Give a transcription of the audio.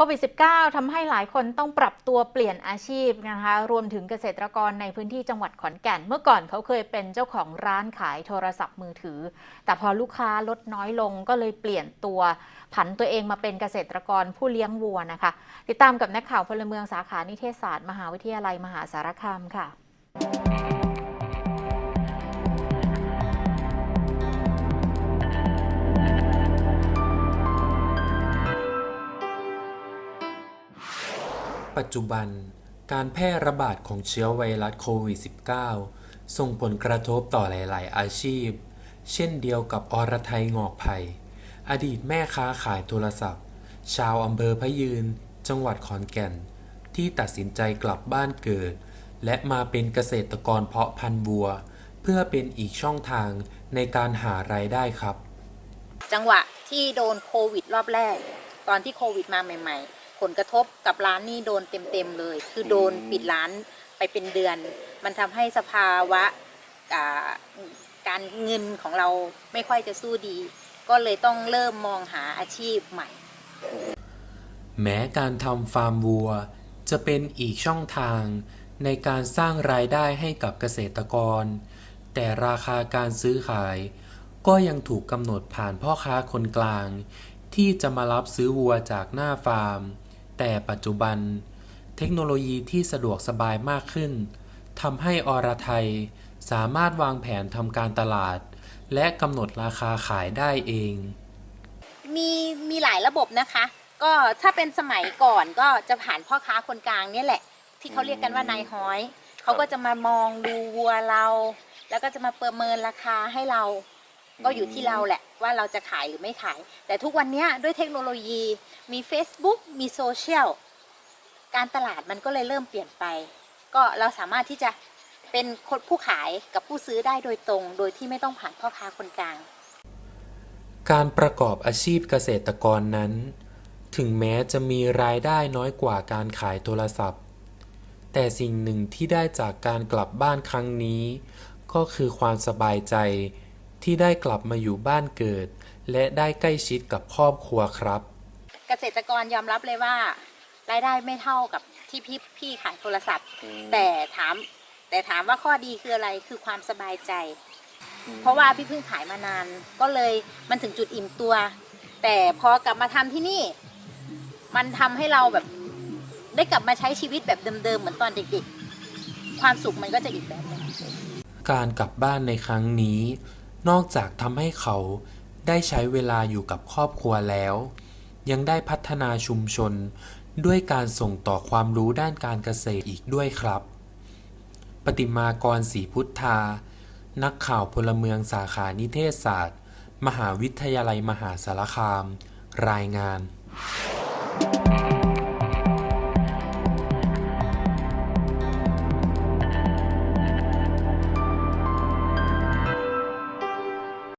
โควิด -19 ทำให้หลายคนต้องปรับตัวเปลี่ยนอาชีพนะคะ รวมถึงเกษตรกรในพื้นที่จังหวัดขอนแก่น เมื่อก่อนเขาเคยเป็นเจ้าของร้านขายโทรศัพท์มือถือ แต่พอลูกค้าลดน้อยลงก็เลยเปลี่ยนตัวผันตัวเองมาเป็นเกษตรกรผู้เลี้ยงวัวนะคะ ติดตามกับนักข่าวพลเมืองสาขานิเทศศาสตร์ มหาวิทยาลัยมหาสารคามค่ะ ปัจจุบัน การแพร่ระบาดของเชื้อไวรัสโควิด -19 ส่งผลกระทบต่อหลาย ๆ อาชีพ เช่นเดียวกับอรไทยงอกไผ่อดีตแม่ค้าขายโทรศัพท์ ชาวอำเภอพะยืน จังหวัดขอนแก่น ที่ตัดสินใจกลับบ้านเกิด และมาเป็นเกษตรกรเพาะพันธุ์บัว เพื่อเป็นอีกช่องทางในการหารายได้ครับ จังหวะที่โดนโควิดรอบแรก ตอนที่โควิดมาใหม่ ๆ ผลกระทบกับร้านนี่โดนเต็มๆเลย คือโดนปิดร้านไปเป็นเดือน มันทำให้สภาวะอ่าการเงินของเราไม่ค่อยจะสู้ดี ก็เลยต้องเริ่มมองหาอาชีพใหม่ แม้การทำฟาร์มวัว จะเป็นอีกช่องทางในการสร้างรายได้ให้กับเกษตรกร แต่ราคาการซื้อขาย ก็ยังถูกกำหนดผ่านพ่อค้าคนกลาง ที่จะมารับซื้อวัวจากหน้าฟาร์ม แต่ปัจจุบัน เทคโนโลยีที่สะดวกสบายมากขึ้นทำให้อรไทยสามารถวางแผนทำการตลาด และกำหนดราคาขายได้เอง มีมีหลายระบบนะคะ ก็ถ้าเป็นสมัยก่อนก็จะผ่านพ่อค้าคนกลางเนี่ยแหละ ที่เขาเรียกกันว่านายฮ้อย เขาก็จะมามองดูวัวเรา แล้วก็จะมาประเมินราคาให้เรา ก็อยู่ที่เราแหละว่าเราจะขายหรือไม่ขาย แต่ทุกวันนี้ด้วยเทคโนโลยีมี Facebook มีโซเชียลการตลาดมันก็เลยเริ่มเปลี่ยนไป ก็เราสามารถที่จะเป็นคนผู้ขายกับผู้ซื้อได้โดยตรง โดยที่ไม่ต้องผ่านพ่อค้าคนกลาง การประกอบอาชีพเกษตรกรนั้น ถึงแม้จะมีรายได้น้อยกว่าการขายโทรศัพท์ แต่สิ่งหนึ่งที่ได้จากการกลับบ้านครั้งนี้ ก็คือความสบายใจ ที่ได้กลับมาอยู่บ้านเกิด และได้ใกล้ชิดกับครอบครัวครับ เกษตรกรยอมรับเลยว่า รายได้ไม่เท่ากับที่พี่พี่ขายโทรศัพท์ แต่ถาม แต่ถามว่าข้อดีคืออะไรคือความสบายใจ เพราะว่าพี่เพิ่งขายมานาน ก็เลยมันถึงจุดอิ่มตัว แต่พอกลับมาทำที่นี่ มันทำให้เราแบบ ได้กลับมาใช้ชีวิตแบบเดิมๆเหมือนตอนเด็กๆความสุขมันก็จะอีกแบบหนึงการกลับบ้านในครั้งนี้ นอกจากทำให้เขาได้ใช้เวลาอยู่กับครอบครัวแล้ว ยังได้พัฒนาชุมชนด้วยการส่งต่อความรู้ด้านการเกษตรอีกด้วยครับ ปฏิมากรศรีพุทธา นักข่าวพลเมืองสาขานิเทศศาสตร์ มหาวิทยาลัยมหาสารคาม รายงาน